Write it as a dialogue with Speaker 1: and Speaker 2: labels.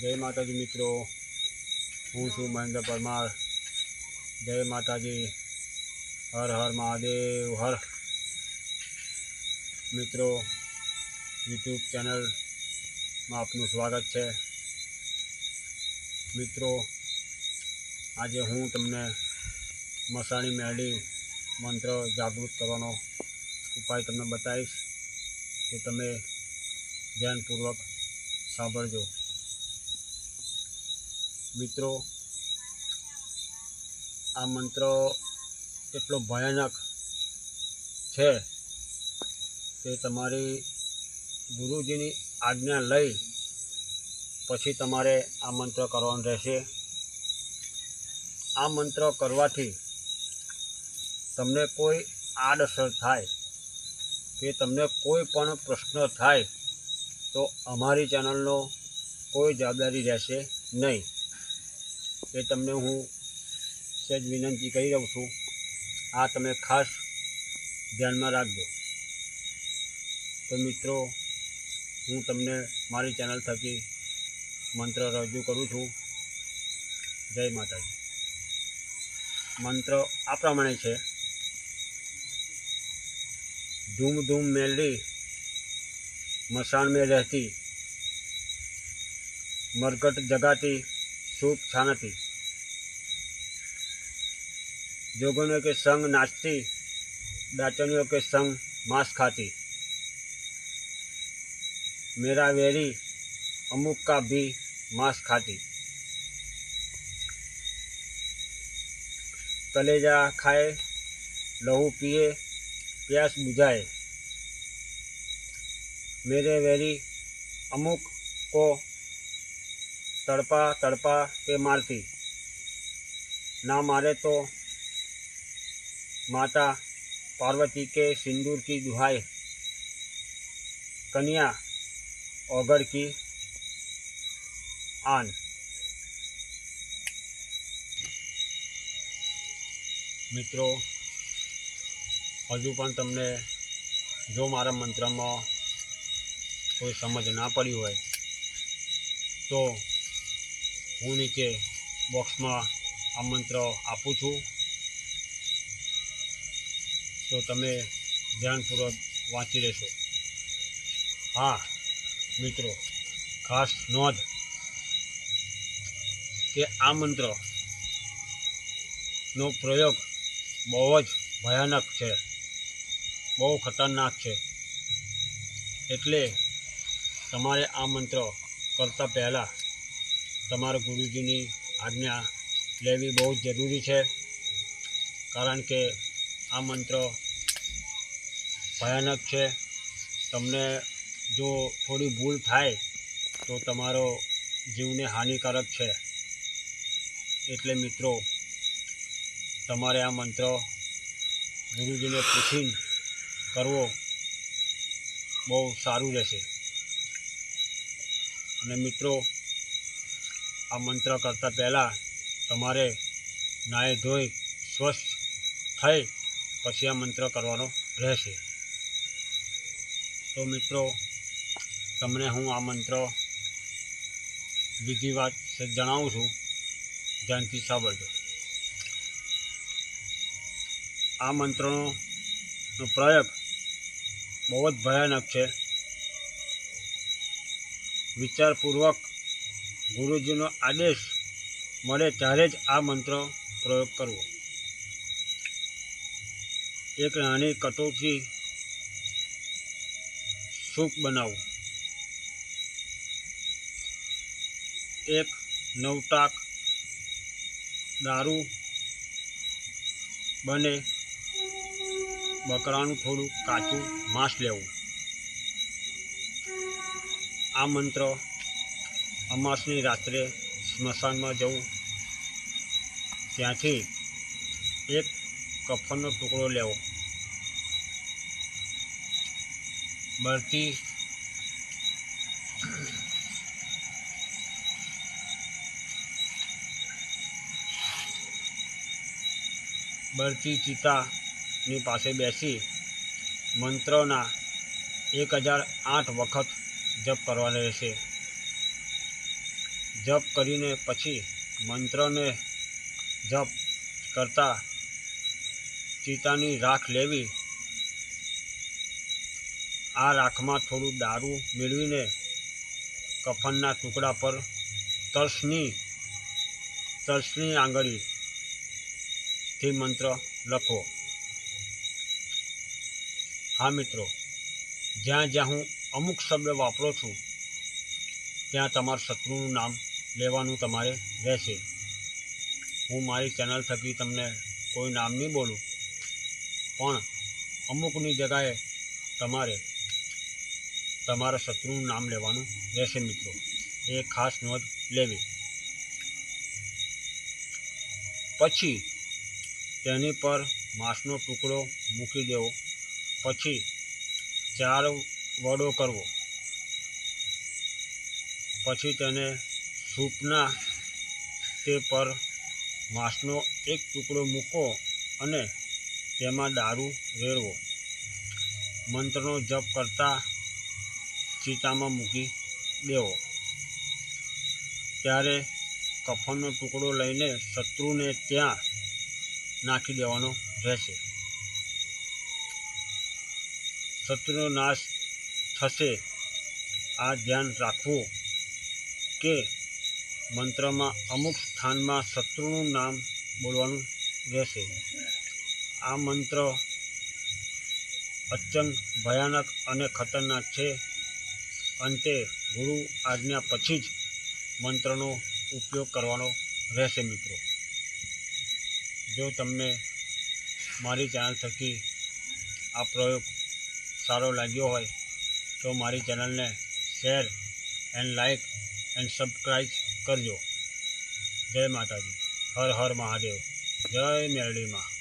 Speaker 1: જય માતાજી મિત્રો. હું છું મહેન્દ્ર પરમાર. જય માતાજી. હર હર મહાદેવ, હર. મિત્રો, યુટ્યુબ ચેનલમાં આપનું સ્વાગત છે. મિત્રો, આજે હું તમને મસાણી મેળી મંત્ર જાગૃત કરવાનો ઉપાય તમને બતાવીશ. કે તમે ધ્યાનપૂર્વક સાંભળજો. મિત્રો, આ મંત્ર એટલો ભયાનક છે કે તમારી ગુરુજીની આજ્ઞા લઈ પછી તમારે આ મંત્ર કરવાનો રહેશે. આ મંત્ર કરવાથી તમને કોઈ આડઅસર થાય કે તમને કોઈ પણ પ્રશ્ન થાય તો અમારી ચેનલનો કોઈ જવાબદારી રહેશે નહીં. એ તમને હું સહેજ વિનંતી કરી રહું છું. આ તમે ખાસ ધ્યાનમાં રાખજો. તો મિત્રો, હું તમને મારી ચેનલ થકી મંત્ર રજૂ કરું છું. જય માતાજી. મંત્ર આ પ્રમાણે છે. ધૂમ ધૂમ મેલડી મસાણ મેં રહેતી મરકટ જગાતી सूप छानती जोगनों के संग नाचती डाचनियों के संग मांस खाती। मेरा वेरी अमुक का भी मांस खाती। कलेजा खाए, लहू पिए, प्यास बुझाए। मेरे वेरी अमुक को તડપા તડપા કે મારતી ના મારે તો માતા પાર્વતી કે સિંદૂર કી દુહાય કન્યા ઓગળ કી આન. મિત્રો, હજુ પણ તમને જો મારા મંત્રમાં કોઈ સમજ ના પડી હોય, તો હું નીચે બોક્સમાં આ મંત્ર આપું છું. તો તમે ધ્યાનપૂર્વક વાંચી લેશો. હા, મિત્રો, ખાસ નોંધ કે આ મંત્રનો પ્રયોગ બહુ જ ભયાનક છે. બહુ ખતરનાક છે. એટલે તમારે આ મંત્ર કરતાં પહેલાં તમારા ગુરુજીની આજ્ઞા લેવી બહુ જરૂરી છે, કારણ કે આ મંત્ર ભયાનક છે. તમને જો થોડી ભૂલ થાય તો તમારો જીવને હાનિકારક છે. એટલે મિત્રો, તમારે આ મંત્ર ગુરુજીને પૂછીને કરવો બહુ સારું રહેશે. અને મિત્રો આ મંત્ર કરતાં પહેલાં તમારે નાહી ધોઈ સ્વસ્થ થઈ પછી આ મંત્ર કરવાનો રહેશે. તો મિત્રો, તમને હું આ મંત્ર બીજી વાત જણાવું છું. ધ્યાનથી સાંભળજો. આ મંત્રનો પ્રયોગ બહુ જ ભયાનક છે. વિચારપૂર્વક ગુરુજીનો આદેશ મળે ત્યારે જ આ મંત્ર પ્રયોગ કરવો. એક નાની કટોરથી સૂપ બનાવવું. એક નવટાક દારૂ બને. બકરાનું થોડું કાચું માંસ લેવું. આ મંત્ર અમાસની રાત્રે સ્મશાનમાં જવું ત્યાંથી એક કફનનો ટુકડો લેવો બળતી બળતી ચિતાની પાસે બેસી મંત્રોના એક હજાર આઠ વખત જપ કરવાનો રહેશે જપ કરીને પછી મંત્રને જપ કરતા ચિતાની રાખ લેવી. આ રાખમાં થોડું દારૂ મેળવીને કફનના ટુકડા પર તર્સની તર્સની આંગળીથી મંત્ર લખો. હા મિત્રો, જ્યાં જ્યાં હું અમુક શબ્દ વાપરું છું ત્યાં તમારા શત્રુનું નામ લેવાનું તમારે રહેશે. હું મારી ચેનલ થકી તમને કોઈ નામ નહીં બોલું. પણ અમુકની જગાએ તમારે તમારા શત્રુનું નામ લેવાનું રહેશે મિત્રો. એ ખાસ નોંધ લેવી. પછી તેની પર માંસનો ટુકડો મૂકી દેવો. પછી ચાર વડો કરવો. પછી તેને સૂપના તે પર માંસનો એક ટુકડો મૂકો અને તેમાં દારૂ રેડવો. મંત્રનો જપ કરતા ચિતામાં મૂકી દેવો. ત્યારે કફનનો ટુકડો લઈને શત્રુને ત્યાં નાખી દેવાનો રહેશે. શત્રુનો નાશ થશે. આ ધ્યાન રાખવું કે મંત્રમાં અમુક સ્થાનમાં શત્રુનું નામ બોલવાનું રહેશે. આ મંત્ર અત્યંત ભયાનક અને ખતરનાક છે. અંતે ગુરુ આજ્ઞા પછી જ મંત્રનો ઉપયોગ કરવાનો રહેશે મિત્રો. જો તમને મારી ચેનલ થકી આ પ્રયોગ સારો લાગ્યો હોય, તો મારી ચેનલને share and like and subscribe કરજો. જય માતાજી. હર હર મહાદેવ. જય મેરડીમાં.